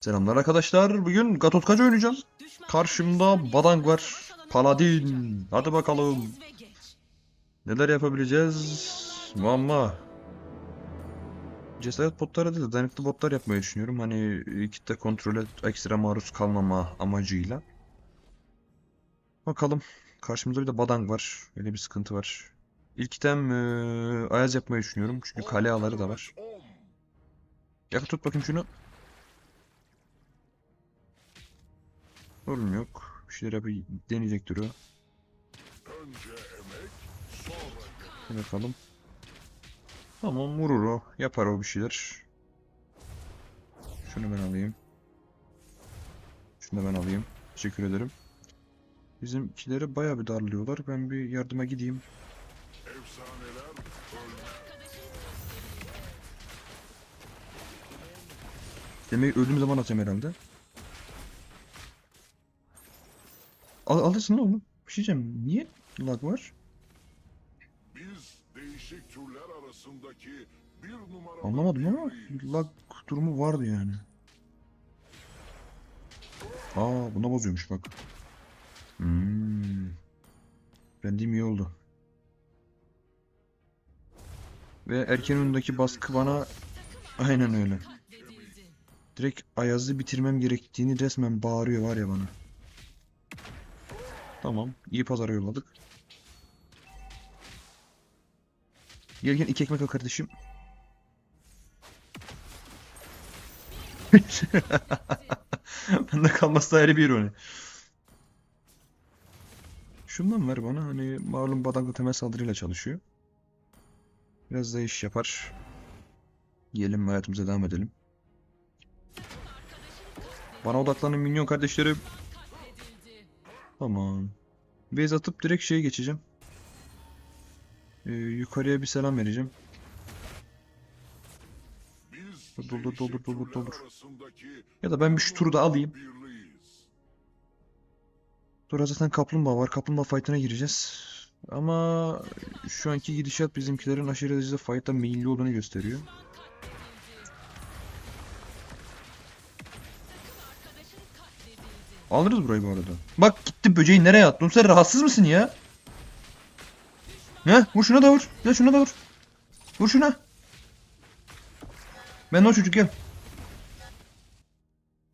Selamlar arkadaşlar. Bugün Gatotkaç oynayacağız. Karşımda Badang var. Paladin. Hadi bakalım. Neler yapabileceğiz? Muamma. Cesaret botları değil de dayanıklı botlar yapmayı düşünüyorum. Hani kitle kontrole ekstra maruz kalmama amacıyla. Bakalım. Karşımızda bir de Badang var. Öyle bir sıkıntı var. İlk item eee, Ayaz yapmayı düşünüyorum. Çünkü kale ağları da var. Yak tut bakayım şunu. Sorun yok. Bir şeyler yapıp deneyecektir o. Bir bakalım. Tamam vurur o. Yapar o bir şeyler. Şunu ben alayım. Şunu da ben alayım. Teşekkür ederim. Bizimkileri bayağı bir darlıyorlar. Ben bir yardıma gideyim. Demek öldüğüm zaman atacağım herhalde. Al alırsın onu. Bir şey diyeceğim. Niye lag var? Biz değişik türler arasındaki bir numaralı Anlamadım ama lag durumu vardı yani. Aa buna bozuyormuş bak. Hmm. Ben diyeyim iyi oldu. Ve erken önündeki baskı bana aynen öyle. Direkt Ayaz'ı bitirmem gerektiğini resmen bağırıyor var ya bana. Tamam. iyi pazara yolladık. Gel gel iki ekmek al kardeşim. Bende kalması da ayrı bir ironi. Şundan ver bana. Hani malum Badanga temel saldırıyla çalışıyor. Biraz da iş yapar. Yiyelim hayatımıza devam edelim. Bana odaklanın minyon kardeşlerim. Tamam. Base atıp direkt şeye geçeceğim. Ee, yukarıya bir selam vereceğim. Doldur, doldur, doldur, doldur. Ya da ben bir şu turu da alayım. Sonra zaten kaplumbağa var. Kaplumbağa fight'ına gireceğiz. Ama şu anki gidişat bizimkilerin aşırı derecede fight'a meyilli olduğunu gösteriyor. Alırız burayı bu arada. Bak gitti böceği nereye attın? Oğlum Sen rahatsız mısın ya? Ne? Vur şuna da vur. Gel şuna da vur. Vur şuna. Ben o çocuk gel.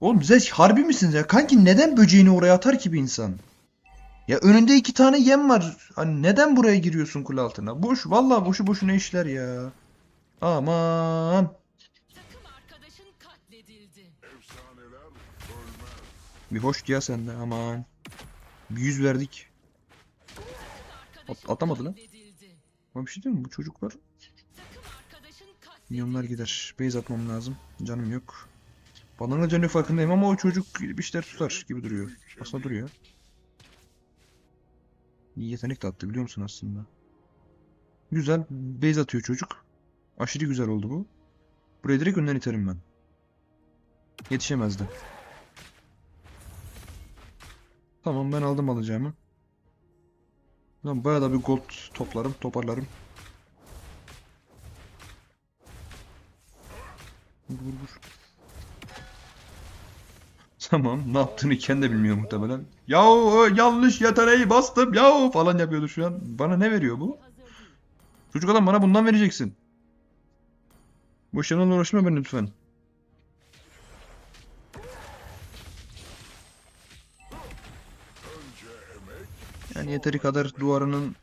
Oğlum siz harbi misiniz ya? Kanki neden böceğini oraya atar ki bir insan? Ya önünde iki tane yem var. Hani neden buraya giriyorsun kule altına? Boş. Vallahi boşu boşuna işler ya. Aman. Bir hoş ya sende aman. Bir yüz verdik. Arkadaşın atamadı lan. Ama bir şey diyeyim mi? Bu çocuklar milyonlar gider. Base atmam lazım. Canım yok. Bana da canı farkındayım ama o çocuk bir şeyler tutar gibi duruyor. Aslında duruyor. İyi yetenek de attı biliyor musun aslında? Güzel. Base atıyor çocuk. Aşırı güzel oldu bu. Buraya direkt önden iterim ben. Yetişemezdi. Tamam ben aldım alacağımı. Lan bayağı da bir gold toplarım, toparlarım. Vur vur. Tamam, ne yaptığını kendi de bilmiyor muhtemelen. Yahu yanlış yeteneği bastım yahu falan yapıyordu şu an. Bana ne veriyor bu? Çocuk adam bana bundan vereceksin. Boş yerden uğraşma ben lütfen. Yani yeteri kadar duvarının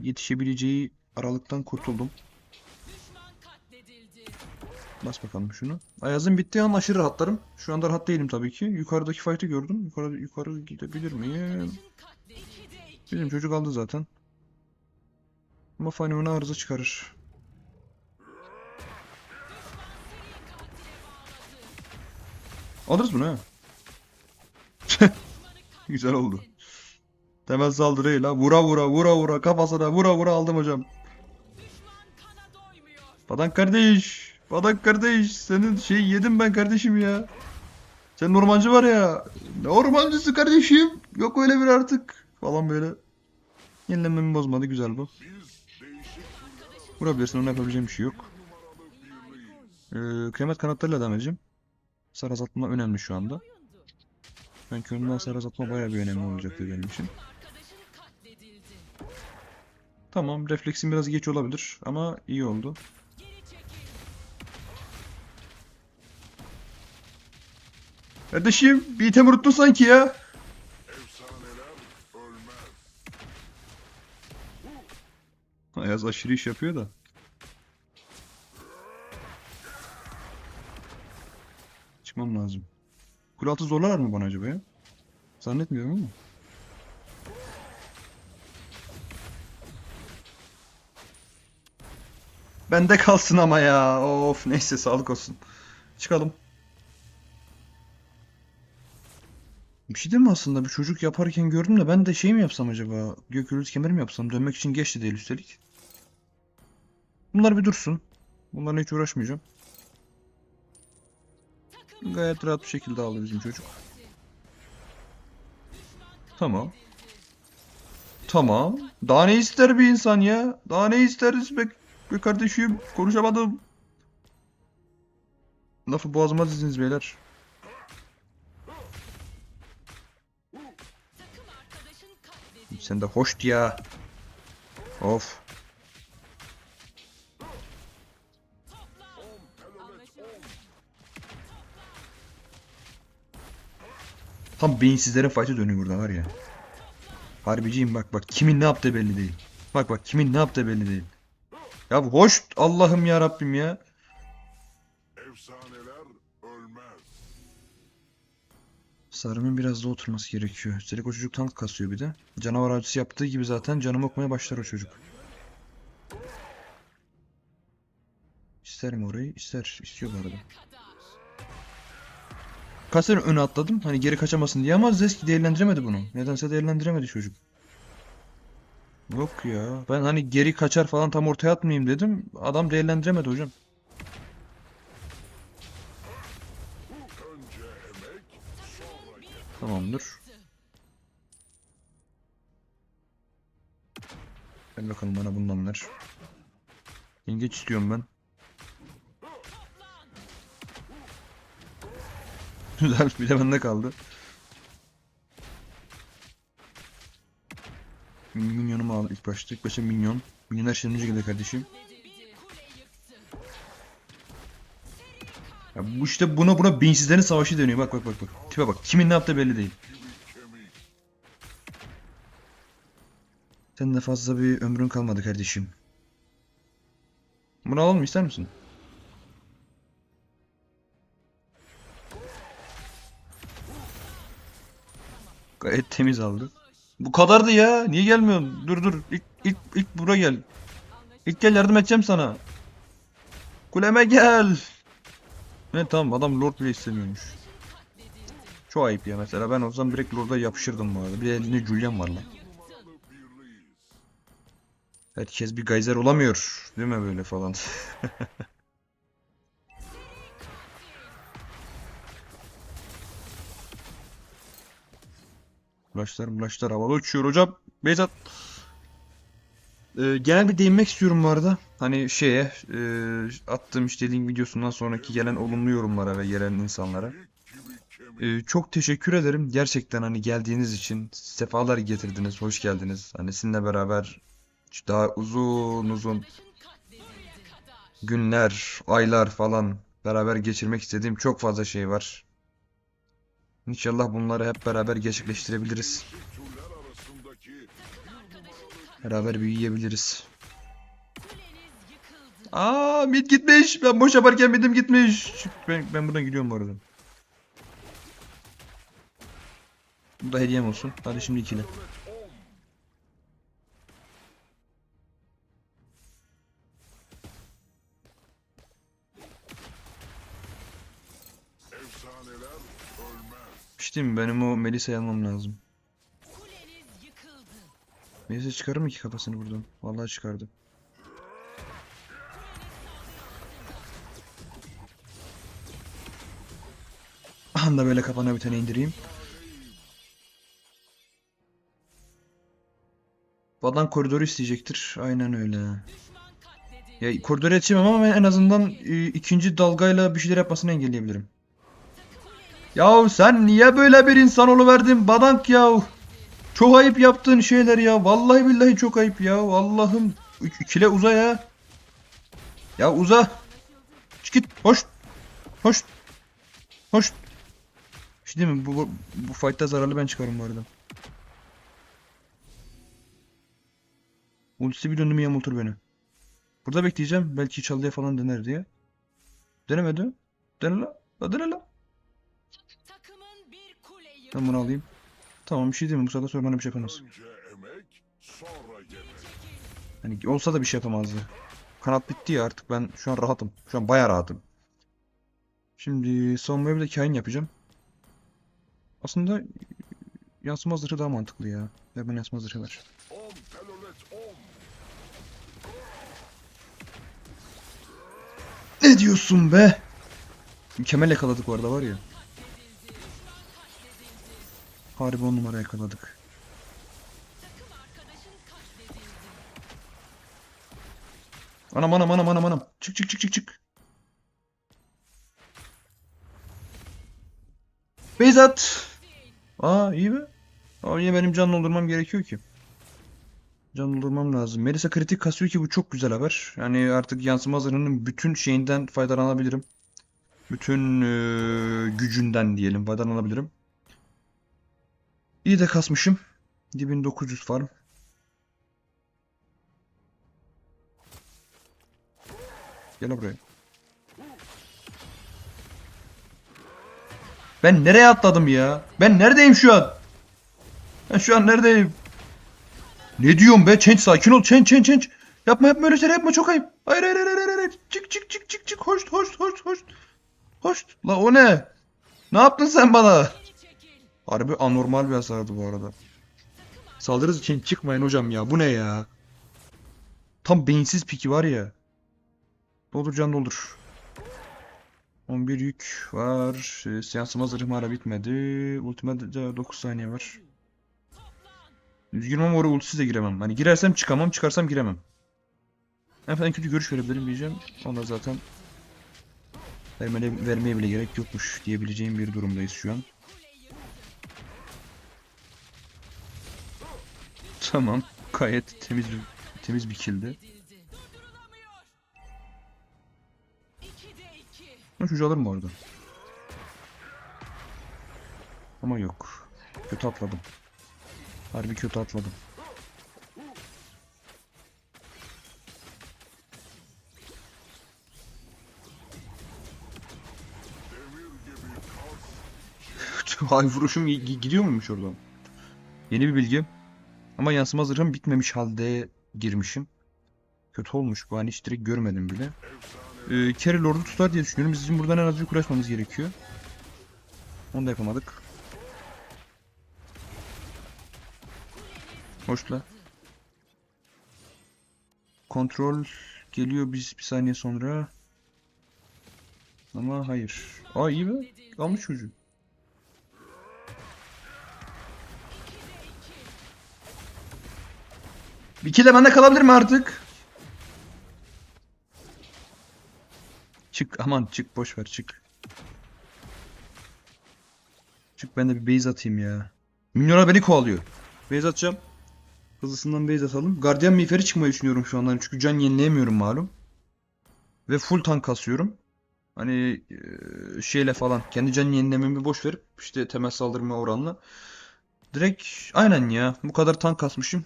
yetişebileceği aralıktan kurtuldum. Bas bakalım şunu. Ayaz'ın bittiği an aşırı rahatlarım. Şu anda rahat değilim tabii ki. Yukarıdaki fight'ı gördüm. Yukarı, yukarı gidebilir miyim? Bizim çocuk aldı zaten. Ama fenomeni arıza çıkarır. Alırız bunu ha. Güzel oldu. Temel saldırıyla vura vura vura vura kafasına vura vura aldım hocam. Badan kardeş. Badan kardeş. Senin şeyi yedim ben kardeşim ya. Sen ormancı var ya. Ne ormancısı kardeşim? Yok öyle bir artık. Falan böyle. Yenilenmemi bozmadı. Güzel bu. Vurabilirsin. Ona yapabileceğim bir şey yok. Ee, kıyamet kanatlarıyla devam edeceğim. Azaltma önemli şu anda. Ben köründen hasar azaltma bayağı bir önemli olacaktır benim için. Tamam refleksim biraz geç olabilir ama iyi oldu. Kardeşim bir item unuttun sanki ya. Ayaz aşırı iş yapıyor da. Çıkmam lazım. Kule altı zorlar mı bana acaba ya? Zannetmiyorum ama. Bende kalsın ama ya. Of neyse sağlık olsun. Çıkalım. Bir şey değil mi aslında? Bir çocuk yaparken gördüm de ben de şey mi yapsam acaba? Gök gürültü kemeri mi yapsam? Dönmek için geç de değil üstelik. Bunlar bir dursun. Bunlarla hiç uğraşmayacağım. Gayet rahat bir şekilde aldı bizim çocuk. Tamam. Tamam. Daha ne ister bir insan ya? Daha ne isteriz be, be kardeşim? Konuşamadım. Lafı boğazıma dizdiniz beyler. Sen de hoşt ya. Of. Tam beyinsizlerin fight'ı dönüyor burada var ya. Harbiciyim bak bak kimin ne yaptığı belli değil. Bak bak kimin ne yaptığı belli değil. Ya hoş Allah'ım ya Rabbim ya. Efsaneler ölmez. Sarımın biraz da oturması gerekiyor. Üstelik o çocuk tank kasıyor bir de. Canavar avcısı yaptığı gibi zaten canımı okumaya başlar o çocuk. İster mi orayı? İster. İstiyor bu arada. sene öne atladım. Hani geri kaçamasın diye ama Zeski değerlendiremedi bunu. Nedense değerlendiremedi çocuk. Yok ya. Ben hani geri kaçar falan tam ortaya atmayayım dedim. Adam değerlendiremedi hocam. Tamamdır. Gel bakalım bana bundan ver. Yengeç istiyorum ben. Güzel bir de bende kaldı. Minyonumu al ilk başta. İlk başta minyon. Minyon her şeyden önce gelir kardeşim. Ya bu işte buna buna beyinsizlerin savaşı dönüyor. Bak bak bak bak. Tipe bak. Kimin ne yaptığı belli değil. Senin de fazla bir ömrün kalmadı kardeşim. Bunu alalım ister misin? Gayet temiz aldı. Bu kadardı ya. Niye gelmiyorsun? Dur dur. İlk, ilk, ilk buraya gel. İlk gel yardım edeceğim sana. Kuleme gel. Ne tamam adam lord bile istemiyormuş. Çok ayıp ya mesela ben olsam direkt lord'a yapışırdım bu arada. Bir de elinde Julian var lan. Herkes bir gayzer olamıyor. Değil mi böyle falan? Bulaşlar bulaşlar havalı uçuyor hocam. Beyzat. Ee, genel bir değinmek istiyorum bu arada. Hani şeye e, attığım işte link videosundan sonraki gelen olumlu yorumlara ve gelen insanlara. Ee, çok teşekkür ederim. Gerçekten hani geldiğiniz için sefalar getirdiniz. Hoş geldiniz. Hani sizinle beraber daha uzun uzun günler, aylar falan beraber geçirmek istediğim çok fazla şey var. İnşallah bunları hep beraber gerçekleştirebiliriz. Beraber büyüyebiliriz. Aa mid gitmiş. Ben boş yaparken midim gitmiş. Ben, ben buradan gidiyorum bu arada. Bu da hediyem olsun. Hadi şimdi ikili. İşte mi? Benim o Melisa'yı almam lazım. Melisa çıkarır mı ki kafasını buradan? Vallahi çıkardı. Anda böyle kafana bir tane indireyim. Bu adam koridoru isteyecektir. Aynen öyle. Ya koridoru yetişemem ama en azından e, ikinci dalgayla bir şeyler yapmasını engelleyebilirim. Ya sen niye böyle bir insan verdin badank ya? Çok ayıp yaptığın şeyler ya. Vallahi billahi çok ayıp ya. Allah'ım. İkile uza ya. Ya uza. Çık git. Hoş. Hoş. Hoş. Şey değil mi? Bu, bu, bu fight'ta zararlı ben çıkarım bu arada. Ultisi bir döndü mü yamultur beni. Burada bekleyeceğim. Belki çalıya falan dener diye. Denemedi. Dene. La dene la. Ben bunu alayım. Tamam bir şey değil mi? Bu saatten sonra bana bir şey yapamaz. Hani olsa da bir şey yapamazdı. Kanat bitti ya artık ben şu an rahatım. Şu an bayağı rahatım. Şimdi savunmaya bir de kain yapacağım. Aslında yansıma zırhı daha mantıklı ya. Ve ben yansıma zırhı ver. Ne diyorsun be? Mükemmel yakaladık bu arada var ya. Harbi on numara yakaladık. Anam anam anam anam anam. Çık çık çık çık çık. Beyzat. Aa iyi mi? Aa niye benim can doldurmam gerekiyor ki? Can doldurmam lazım. Melisa kritik kasıyor ki bu çok güzel haber. Yani artık yansıma zırhının bütün şeyinden faydalanabilirim. Bütün eee, gücünden diyelim faydalanabilirim. İyi de kasmışım. 7900 farm. Gel buraya. Ben nereye atladım ya? Ben neredeyim şu an? Ben şu an neredeyim? Ne diyorum be? Change sakin ol. Change change change. Yapma yapma öyle şeyler yapma çok ayıp. Hayır hayır hayır hayır hayır. Çık çık çık çık çık. Hoş hoş hoş hoş. Hoş. La o ne? Ne yaptın sen bana? Harbi anormal bir hasardı bu arada. Saldırırız için çıkmayın hocam ya. Bu ne ya? Tam beyinsiz piki var ya. Doldur can doldur. 11 yük var. E, Seansıma zırhım hala bitmedi. Ultime de 9 saniye var. Üzgünüm ama oraya ultisiz de giremem. Hani girersem çıkamam, çıkarsam giremem. En kötü görüş verebilirim diyeceğim. Onlar zaten vermeye, vermeye bile gerek yokmuş diyebileceğim bir durumdayız şu an. Tamam. Gayet temiz bir temiz bir iki. Ben çocuğu alırım orada. Ama yok. Kötü atladım. Harbi kötü atladım. Ay vuruşum gi- gi- gidiyor muymuş oradan? Yeni bir bilgi. Ama yansıma zırhım bitmemiş halde girmişim. Kötü olmuş bu hani hiç direkt görmedim bile. Ee, Carry Lord'u tutar diye düşünüyorum. Bizim buradan en az bir uğraşmamız gerekiyor. Onu da yapamadık. Hoşla. Kontrol geliyor biz bir saniye sonra. Ama hayır. Aa iyi be. Almış çocuğu. Bir kill de bende kalabilir mi artık? Çık aman çık boş ver çık. Çık ben de bir base atayım ya. Minyonlar beni kovalıyor. Base atacağım. Hızlısından base atalım. Guardian miğferi çıkmayı düşünüyorum şu andan çünkü can yenileyemiyorum malum. Ve full tank kasıyorum. Hani eee, şeyle falan kendi can yenilememi boş verip işte temel saldırma oranla. Direkt aynen ya bu kadar tank kasmışım.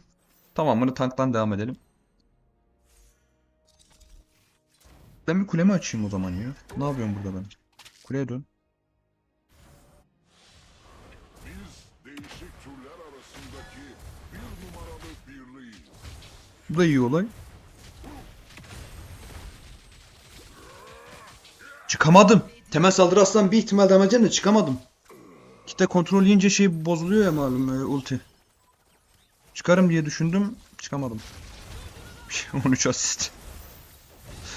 Tamamını tanktan devam edelim. Ben bir kulemi açayım o zaman ya. Ne yapıyorum burada ben? Kuleye dön. Bu da iyi olay. Çıkamadım. Temel saldırı aslan bir ihtimal devam edeceğim de çıkamadım. Kitle kontrol yiyince şey bozuluyor ya malum e, ulti. Çıkarım diye düşündüm. Çıkamadım. 13 asist.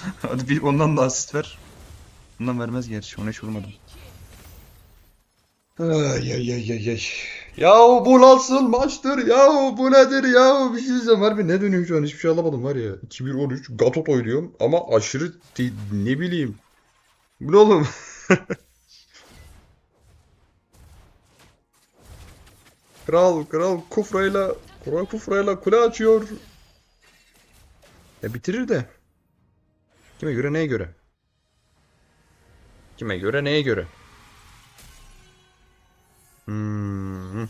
Hadi bir ondan da asist ver. Ondan vermez gerçi. Ona hiç vurmadım. Ay ay ay ay ay. Ya bu nasıl maçtır ya bu nedir ya bir şey diyeceğim harbi ne dönüyorum şu an hiçbir şey alamadım var ya 2013 Gatot oynuyorum ama aşırı ne bileyim Bu oğlum Kral kral kufrayla kufrayla kule açıyor. Ya bitirir de. Kime göre neye göre? Kime göre neye göre? Hmm.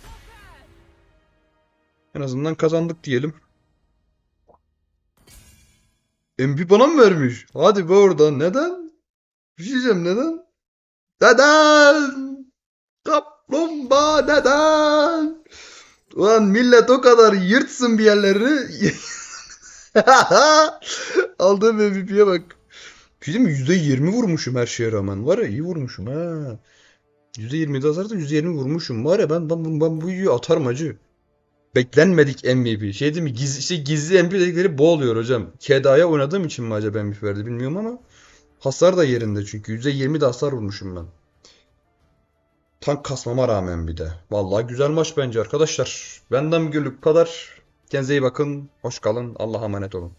En azından kazandık diyelim. MP bana mı vermiş? Hadi be oradan. Neden? Bir şey diyeceğim neden? Neden? Kaplumbağa neden? Ulan millet o kadar yırtsın bir yerlerini. Aldığım MVP'ye bak. Bir şey mi? %20 vurmuşum her şeye rağmen. Var ya iyi vurmuşum ha. %20 de hasar da %20 vurmuşum. Var ya ben, ben, ben, bu atarım acı. Beklenmedik MVP. Şey değil mi? Gizli, işte gizli MVP dedikleri bu oluyor hocam. Keda'ya oynadığım için mi acaba MVP verdi bilmiyorum ama hasar da yerinde çünkü. %20 de hasar vurmuşum ben. Tank kasmama rağmen bir de. Vallahi güzel maç bence arkadaşlar. Benden bugünlük bu kadar. Kendinize iyi bakın. Hoş kalın. Allah'a emanet olun.